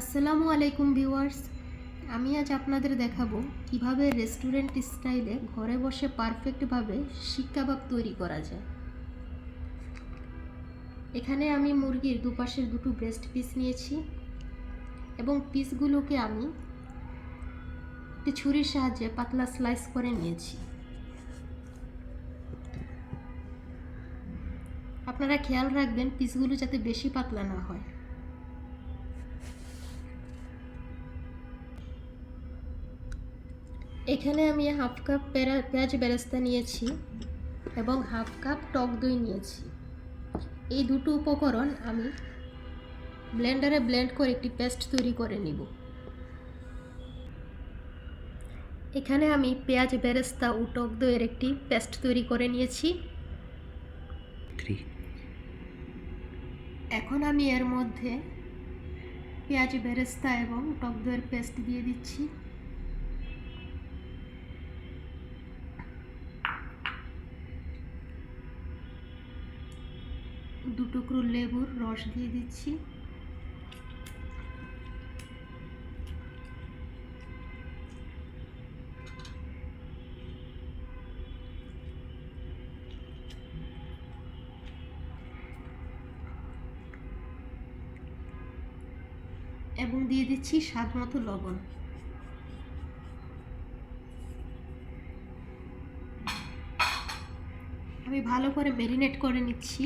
আসসালামু আলাইকুম ভিউয়ার্স। আমি আজ আপনাদের দেখাবো কীভাবে রেস্টুরেন্ট স্টাইলে ঘরে বসে পারফেক্টভাবে শিক তৈরি করা যায়। এখানে আমি মুরগির দুপাশের দুটো ব্রেস্ট পিস নিয়েছি এবং পিসগুলোকে আমি একটি ছুরির সাহায্যে পাতলা স্লাইস করে নিয়েছি। আপনারা খেয়াল রাখবেন পিসগুলো যাতে বেশি পাতলা না হয়। এখানে আমি হাফ কাপ পেঁয়াজ বেরেস্তা নিয়েছি এবং হাফ কাপ টক দই নিয়েছি। এই দুটো উপকরণ আমি ব্লেন্ডারে ব্লেন্ড করে একটি পেস্ট তৈরি করে নিব। এখানে আমি পেঁয়াজ বেরেস্তা ও টক দইয়ের একটি পেস্ট তৈরি করে নিয়েছি। এখন আমি এর মধ্যে পেঁয়াজ বেরেস্তা এবং টক দইয়ের পেস্ট দিয়ে দিচ্ছি। দু টুকরো লেবুর রস দিয়ে দিচ্ছি। এবং দিয়ে দিচ্ছি স্বাদ মতো লবণ। আমি ভালো করে ম্যারিনেট করে নিচ্ছি।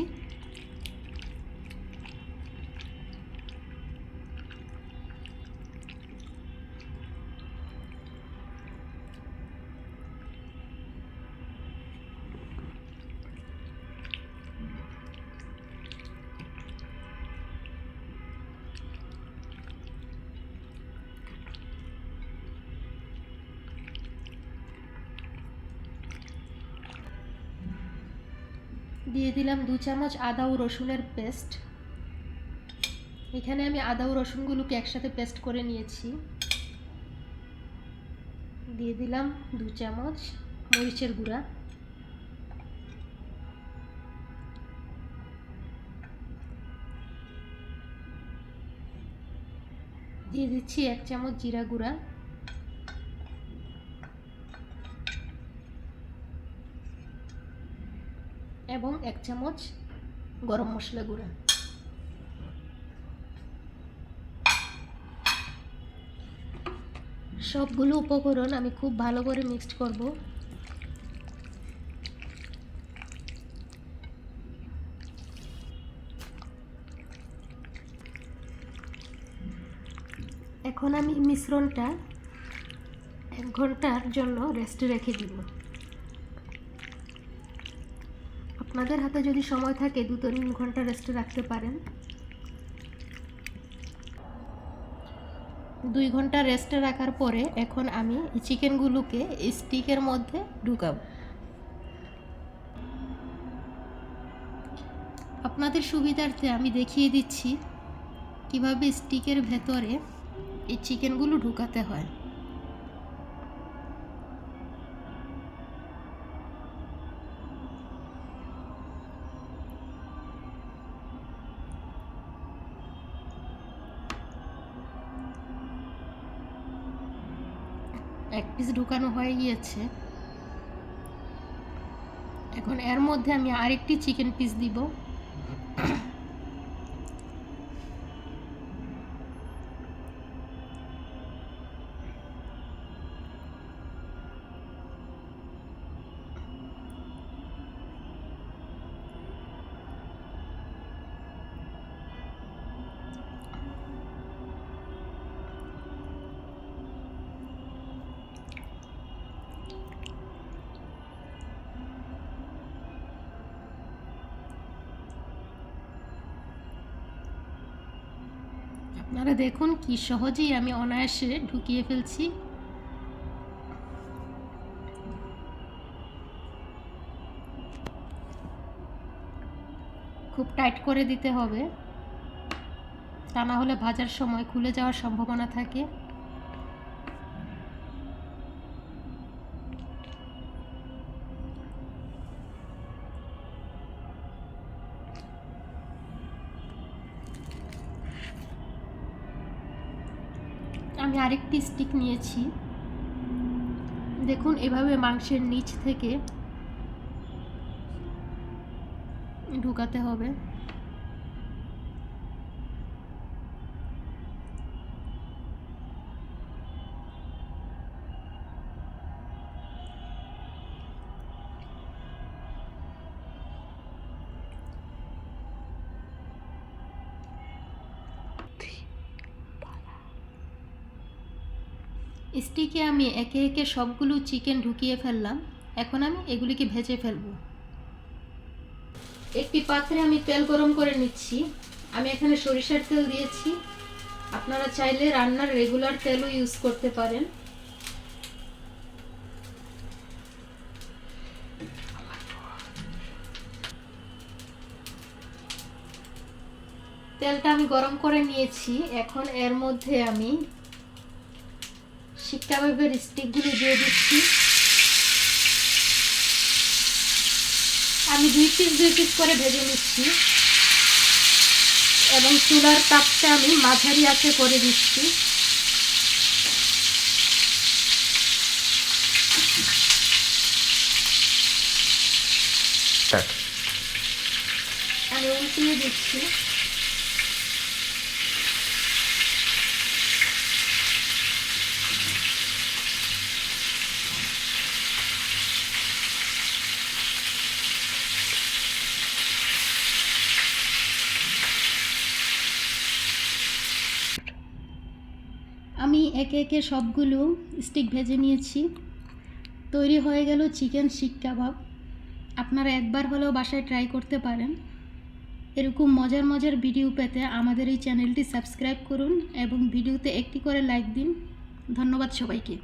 দিয়ে দিলাম দু চামচ আদা ও রসুনের পেস্ট। এখানে আমি আদা ও রসুনগুলোকে একসাথে পেস্ট করে নিয়েছি। দিয়ে দিলাম দু চামচ মরিচের গুঁড়া। দিয়ে দিচ্ছি এক চামচ জিরা গুঁড়া। এবং এক চামচ গরম মশলা গুঁড়া। সবগুলো উপকরণ আমি খুব ভালো করে মিক্সড করব। এখন আমি মিশ্রণটা এক ঘণ্টার জন্য রেস্টে রেখে দিব। আপনাদের হাতে যদি সময় থাকে, দু তিন ঘণ্টা রেস্টে রাখতে পারেন। দুই ঘণ্টা রেস্টে রাখার পরে এখন আমি চিকেনগুলোকে স্টিকের মধ্যে ঢুকাবো। আপনাদের সুবিধার্থে আমি দেখিয়ে দিচ্ছি কীভাবে স্টিকের ভেতরে এই চিকেনগুলো ঢুকাতে হয়। এক পিস ঢুকানো হয়ে গিয়েছে। এখন এর মধ্যে আমি আরেকটি চিকেন পিস দিব। আপনারা দেখুন কি সহজেই আমি অনায়াসে ঢুকিয়ে ফেলছি। খুব টাইট করে দিতে হবে। তা না হলে ভাজার সময় খুলে যাওয়ার সম্ভাবনা থাকে। আমি আরেকটি স্টিক নিয়েছি। দেখুন এভাবে মাংসের নিচ থেকে ঢুকাতে হবে। স্টিকে আমি একে একে সবগুলো চিকেন ঢুকিয়ে ফেললাম। এখন আমি এগুলিকে ভেজে ফেলব। একটি পাত্রে আমি তেল গরম করে নিচ্ছি। আমি এখানে সরিষার তেল দিয়েছি। আপনারা চাইলে রান্নার রেগুলার তেলও ইউজ করতে পারেন। তেলটা আমি গরম করে নিয়েছি। এখন এর মধ্যে আমি শিক কাবাবের স্টিকগুলো দিয়ে দিচ্ছি। আমি দুই পিস দুই পিস করে ভেজে নিচ্ছি। এবং চুলার তাপটা আমি মাঝারি আঁচে করে দিচ্ছি। আমি উল্টিয়ে দিচ্ছি আমি একে একে সবগুলো স্টিক ভেজে নিয়েছি। তৈরি হয়ে গেল চিকেন শিক কাবাব। আপনারা একবার হলেও বাসায় ট্রাই করতে পারেন। এরকম মজার মজার ভিডিও পেতে আমাদের এই চ্যানেলটি সাবস্ক্রাইব করুন এবং ভিডিওতে একটি করে লাইক দিন। ধন্যবাদ সবাইকে।